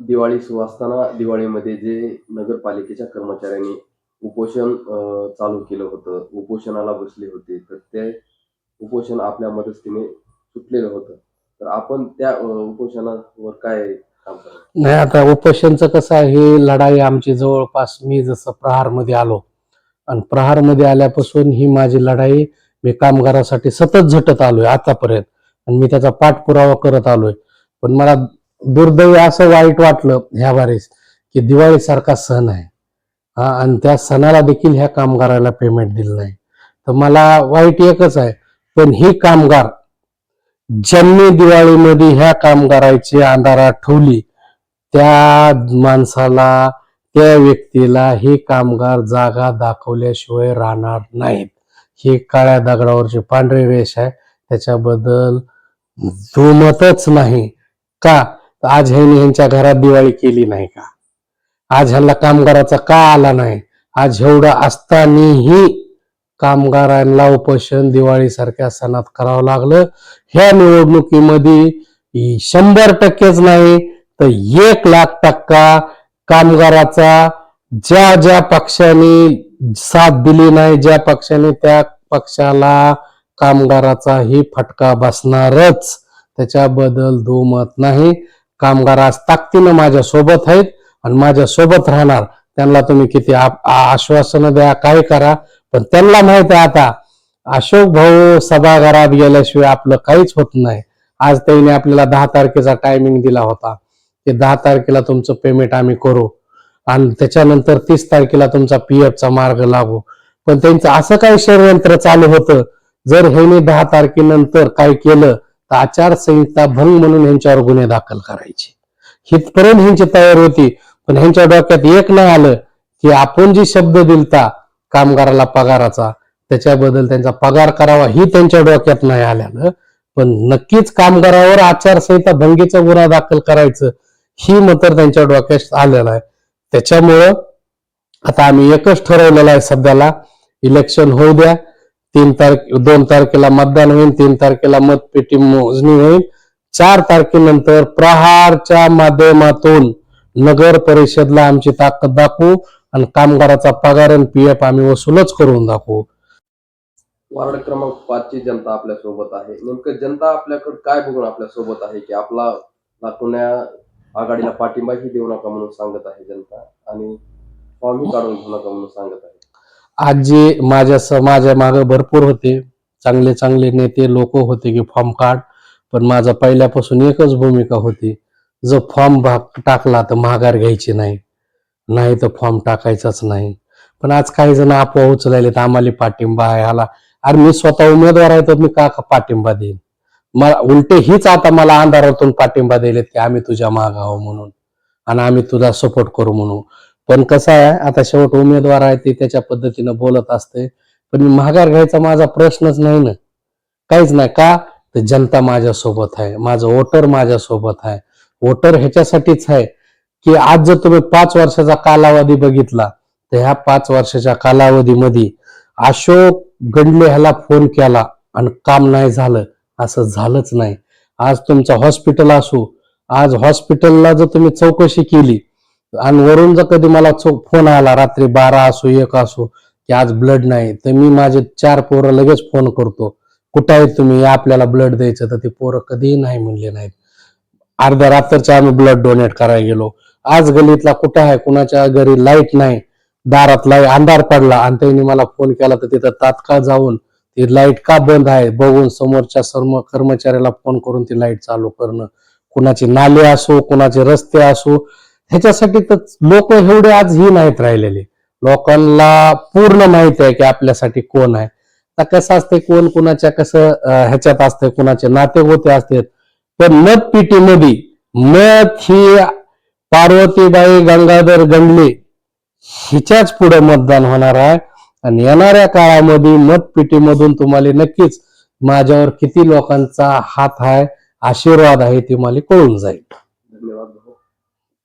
दिवाळी सुरू असताना दिवाळीमध्ये जे नगरपालिकेच्या कर्मचाऱ्यांनी उपोषण अ, चालू केलं होतं उपोषणाला बसले होते तर ते उपोषण आपल्या मदतीने सुटलेलं होतं. तर आपण त्या अ, उपोषणावर काय काम करणार? नाही आता उपोषणचं कसं आहे लढाई आमची जवळपास मी जसं प्रहारमध्ये आलो आणि प्रहारमध्ये आल्यापासून ही माझी लढाई मी कामगारासाठी सतत झटत आलोय आतापर्यंत. आणि मी त्याचा पाठपुरावा करत आलोय. पण मला दुर्दैव असं वाईट वाटलं ह्या बारीस की दिवाळीसारखा सण आहे. हा आणि त्या सणाला देखील ह्या कामगाराला पेमेंट दिलं नाही. तर मला वाईट एकच आहे पण ही कामगार ज्यांनी दिवाळीमध्ये ह्या कामगाराची अंधारात ठेवली त्या माणसाला त्या व्यक्तीला हे कामगार जागा दाखवल्याशिवाय राहणार नाहीत. हे काळ्या दगडावरचे पांढरे वेश आहे त्याच्याबद्दल दुमतच नाही. का? आज ह्यांनी ह्यांच्या घरात दिवाळी केली नाही का? आज ह्याला कामगाराचा का आला नाही? आज एवढं असतानाही कामगारांना उपोषण दिवाळी सारख्या सणात करावं लागलं. ह्या निवडणुकीमध्ये शंभर टक्केच नाही तर एक लाख टक्का कामगाराचा ज्या ज्या पक्षाने साथ दिली नाही ज्या पक्षाने त्या पक्षाला कामगाराचाही फटका बसणारच. त्याच्याबद्दल दुमत नाही. कामगार आज ताकदीनं माझ्या सोबत आहेत आणि माझ्या सोबत राहणार. त्यांना तुम्ही किती आश्वासन द्या काय करा. पण त्यांना माहीत आहे आता अशोक भाऊ सभागारात गेल्याशिवाय आपलं काहीच होत नाही. आज त्यांनी आपल्याला दहा तारखेचा टायमिंग दिला होता. की दहा तारखेला तुमचं पेमेंट आम्ही करू. आणि त्याच्यानंतर तीस तारखेला तुमचा पी चा मार्ग लागू. पण त्यांचं असं काही षडयंत्र चालू होतं. जर ह्यांनी दहा तारखेनंतर काय केलं तर आचारसंहिता भंग म्हणून ह्यांच्यावर गुन्हे दाखल करायचे. हितपर्यंत ह्यांची तयारी होती पण ह्यांच्या डोक्यात एक नाही आलं की आपण जी शब्द दिलता कामगाराला पगाराचा त्याच्याबद्दल त्यांचा पगार करावा ही त्यांच्या डोक्यात नाही आल्यानं पण नक्कीच कामगारावर आचारसंहिता भंगीचा गुन्हा दाखल करायचं ही मात्र त्यांच्या डोक्यात आलेलं आहे. त्याच्यामुळं आता आम्ही एकच ठरवलेलं आहे सध्याला इलेक्शन होऊ द्या तीन तारखे दोन तारखेला मतदान होईल तीन तारखेला मतपेटी मोजणी होईल चार तारखेनंतर प्रहारच्या माध्यमातून नगर परिषदला आमची ताकद दाखवू आणि कामगाराचा पगार आणि पीएफ आम्ही वसूलच करून दाखवू. वार्ड क्रमांक पाचची जनता आपल्यासोबत आहे. नेमकं जनता आपल्याकडे काय बघून आपल्यासोबत आहे की आपला दाखवण्या आघाडीला पाठिंबाही देऊ नका म्हणून सांगत आहे जनता आणि फॉर्मही काढून घेऊ नका म्हणून सांगत आहे. आज जे माझ्या माझ्या मागे भरपूर होते. चांगले चांगले नेते लोक होते की फॉर्म काढ. पण माझा पहिल्यापासून एकच भूमिका होती. जर फॉर्म टाकला तर माघार घ्यायची नाही. नाही तर फॉर्म टाकायचाच नाही. पण आज काही जण आपोआप उचलायले तर आम्हाला पाठिंबा आहे. ह्याला अरे मी स्वतः उमेदवार आहे तर मी का पाठिंबा देईन? मला उलटे हीच आता मला अंधारातून पाठिंबा दिलेत की आम्ही तुझ्या माग आहो म्हणून. आणि आम्ही तुझा सपोर्ट करू म्हणून. पण कसं आहे आता शेवट उमेदवार आहे ते त्याच्या पद्धतीनं बोलत असते. पण मी माघार घ्यायचा माझा प्रश्नच नाही ना. काहीच नाही. का? तर जनता माझ्या सोबत आहे. माझं वोटर माझ्या सोबत आहे. वोटर ह्याच्यासाठीच आहे की आज जर तुम्ही पाच वर्षाचा कालावधी बघितला तर ह्या पाच वर्षाच्या कालावधीमध्ये अशोक गंडले ह्याला फोन केला आणि काम नाही झालं. असं झालंच नाही. आज तुमचं हॉस्पिटल असो आज हॉस्पिटलला जर तुम्ही चौकशी केली आणि वरून जर कधी मला चौ- फोन आला रात्री बारा असो एक असो की आज ब्लड नाही तर मी माझे चार पोरं लगेच फोन करतो. कुठं आहेत तुम्ही? आपल्याला ब्लड द्यायचं तर ते पोरं कधीही नाही म्हणले नाहीत. अर्ध्या रात्रीच्या आम्ही ब्लड डोनेट करायला गेलो. आज गलीतला कुठं आहे? कुणाच्या घरी लाइट नाही. दारात लाइट अंधार पडला आणि त्यांनी मला फोन केला तर तिथं तात्काळ जाऊन ती लाइट का बंद आहे? बघून समोरच्या सर्व कर्मचाऱ्याला फोन करून ती लाइट चालू करणं. कुणाची नाले असो कुणाचे रस्ते असो ह्याच्यासाठी तर लोक एवढे आजही नाहीत राहिलेले. लोकांना पूर्ण माहिती आहे की आपल्यासाठी कोण आहे. आता कसं असते कोण कुणाच्या कसं ह्याच्यात असते कुणाचे नाते गोते असतात. पण मत पेटीमध्ये मत ही पार्वतीबाई गंगाधर गंडले हिच्याच पुढे मतदान होणार आहे. आणि येणाऱ्या काळामध्ये मतपेटीमधून तुम्हाला नक्कीच माझ्यावर किती लोकांचा हात आहे आशीर्वाद आहे ते मला कळून जाईल.